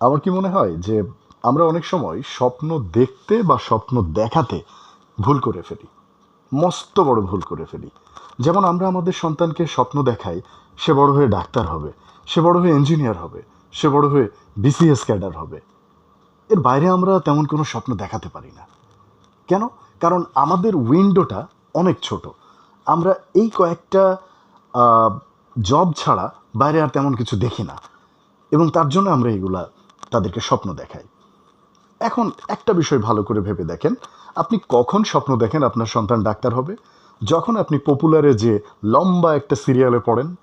আমার কি মনে হয় যে আমরা অনেক সময় স্বপ্ন দেখতে বা স্বপ্ন দেখাতে ভুল করে ফেলি, মস্ত বড় ভুল করে ফেলি। যেমন আমরা আমাদের সন্তানকে স্বপ্ন দেখাই, সে বড় হয়ে ডাক্তার হবে, সে বড় হয়ে ইঞ্জিনিয়ার হবে, সে বড় হয়ে বিসিএস ক্যাডার হবে। এর বাইরে আমরা তেমন কোনো স্বপ্ন দেখাতে পারি না। কেন? কারণ আমাদের উইন্ডোটা অনেক ছোট। আমরা এই কয়েকটা জব ছাড়া বাইরে আর তেমন কিছু দেখি না। এবং তার জন্য আমরা এগুলা তাদেরকে স্বপ্ন দেখায়। এখন একটা বিষয় ভালো করে ভেবে দেখেন। আপনি কখন স্বপ্ন দেখেন আপনার সন্তান ডাক্তার হবে? যখন আপনি পপুলারে যে লম্বা একটা সিরিয়ালে পড়েন,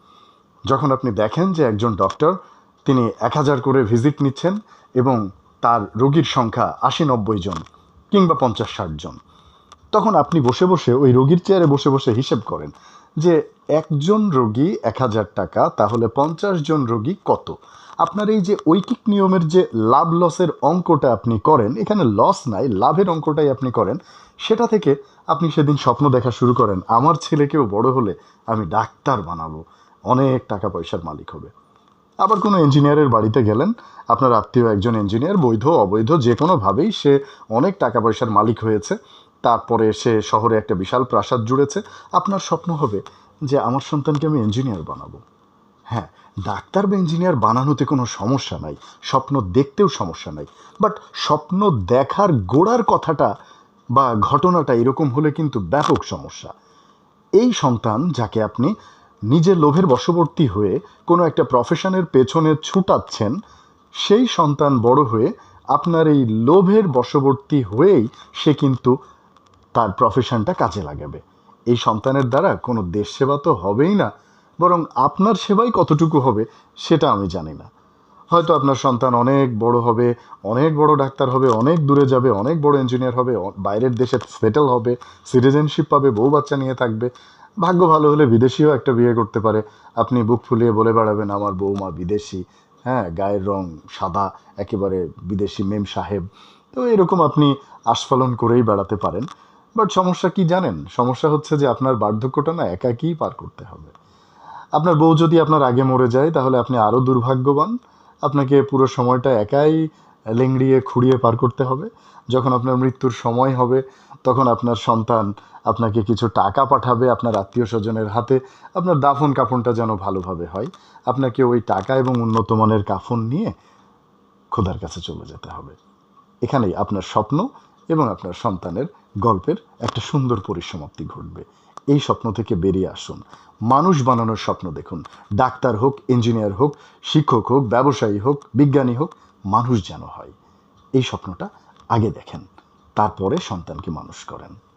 যখন আপনি দেখেন যে একজন ডক্টর, তিনি এক হাজার করে ভিজিট নিচ্ছেন এবং তার রোগীর সংখ্যা আশি নব্বই জন কিংবা পঞ্চাশ ষাট জন। তখন আপনি বসে বসে ওই রোগীর চেয়ারে বসে বসে হিসেব করেন যে একজন রোগী এক হাজার টাকা, তাহলে পঞ্চাশ জন রোগী কত? আপনার এই যে ঐকিক নিয়মের যে লাভ লসের অঙ্কটা আপনি করেন, এখানে লস নাই, লাভের অঙ্কটাই আপনি করেন, সেটা থেকে আপনি সেদিন স্বপ্ন দেখা শুরু করেন, আমার ছেলেকেও বড় হলে আমি ডাক্তার বানাবো, অনেক টাকা পয়সার মালিক হবে। আবার কোনো ইঞ্জিনিয়ারের বাড়িতে গেলেন, আপনার আত্মীয় একজন ইঞ্জিনিয়ার, বৈধ, অবৈধ যে কোনোভাবেই সে অনেক টাকা পয়সার মালিক হয়েছে তারপরে সে শহরে একটা বিশাল প্রাসাদ জুড়েছে। আপনার স্বপ্ন হবে যে আমার সন্তানকে আমি ইঞ্জিনিয়ার বানাবো। হ্যাঁ ডাক্তার বা ইঞ্জিনিয়ার বানানোতে কোনো সমস্যা নাই, স্বপ্ন দেখতেও সমস্যা নাই। বাট স্বপ্ন দেখার গোড়ার কথাটা বা ঘটনাটা এরকম হলে কিন্তু ব্যাপক সমস্যা। এই সন্তান যাকে আপনি নিজের লোভের বশবর্তী হয়ে কোনো একটা প্রফেশনের পেছনে ছুটাচ্ছেন, সেই সন্তান বড় হয়ে আপনার এই লোভের বশবর্তী হয়েই সে কিন্তু তার প্রফেশনটা কাজে লাগাবে। এই সন্তানের দ্বারা কোনো দেশ সেবা তো হবেই না, বরং আপনার সেবাই কতটুকু হবে সেটা আমি জানি না। হয়তো আপনার সন্তান অনেক বড় হবে, অনেক বড় ডাক্তার হবে, অনেক দূরে যাবে, অনেক বড় ইঞ্জিনিয়ার হবে বাইরের দেশে সেটেল হবে সিটিজেনশিপ পাবে, বউ বাচ্চা নিয়ে থাকবে। ভাগ্য ভালো হলে বিদেশিও একটা বিয়ে করতে পারে। আপনি বুক ফুলিয়ে বলে বেড়াবেন, আমার বৌমা বিদেশি। হ্যাঁ গায়ের রং সাদা, একেবারে বিদেশি মেম সাহেব। তো এরকম আপনি আস্ফালন করেই বেড়াতে পারেন। বাট সমস্যা কি জানেন? সমস্যা হচ্ছে যে আপনার বার্ধক্যটা না একাকীই পার করতে হবে। আপনার বউ যদি আপনার আগে মরে যায়, তাহলে আপনি আরও দুর্ভাগ্যবান। আপনাকে পুরো সময়টা একাই লেংড়িয়ে খুঁড়িয়ে পার করতে হবে। যখন আপনার মৃত্যুর সময় হবে, তখন আপনার সন্তান আপনাকে কিছু টাকা পাঠাবে আপনার আত্মীয় স্বজনের হাতে। আপনার দাফন কাফনটা যেন ভালোভাবে হয়। আপনাকে ওই টাকা এবং উন্নত মানের কাফন নিয়ে খোদার কাছে চলে যেতে হবে। এখানেই আপনার স্বপ্ন। এবং আপনার সন্তানের গল্পের একটা সুন্দর পরিসমাপ্তি ঘটবে। এই স্বপ্ন থেকে বেরিয়ে আসুন। মানুষ বানানোর স্বপ্ন দেখুন। ডাক্তার হোক, ইঞ্জিনিয়ার হোক, শিক্ষক হোক, ব্যবসায়ী হোক, বিজ্ঞানী হোক, মানুষ যেন হয়। এই স্বপ্নটা আগে দেখেন, তারপরে সন্তানকে মানুষ করেন।